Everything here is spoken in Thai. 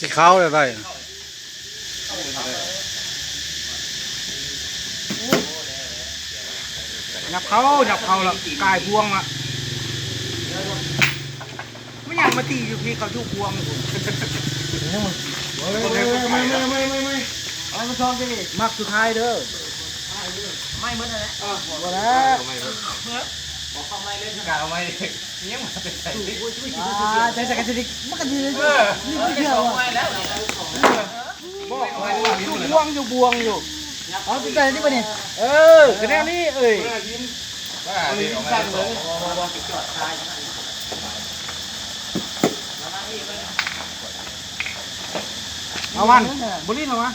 สีขาวเลยได้หยับเขาหยับเขาละกายพวงละไม่อยากมาตีอยู่พี่เขาทุกพวงคุณไม่ไม่ไม่ไม่ไม่ไม่เอามาซ้อมดิมักสุดท้ายเด้อไม่เหมือนอะไรบ่แล้วบอกเขาไม่เล่นกาวไม่ยังมาเป็นใส่ดิอ่าใจสักกันสิมันกันดีเลยนี่เออไม่เดี๋เชื่ยอวว่ะไม่แล้วบ อยู่บวงอยู่บวงอยู่เอาติดใจนี่ปะเนี่ยเออกระแนวนี้เอ้ยว่าดิออกมาเอามันบุรีเหรอวะ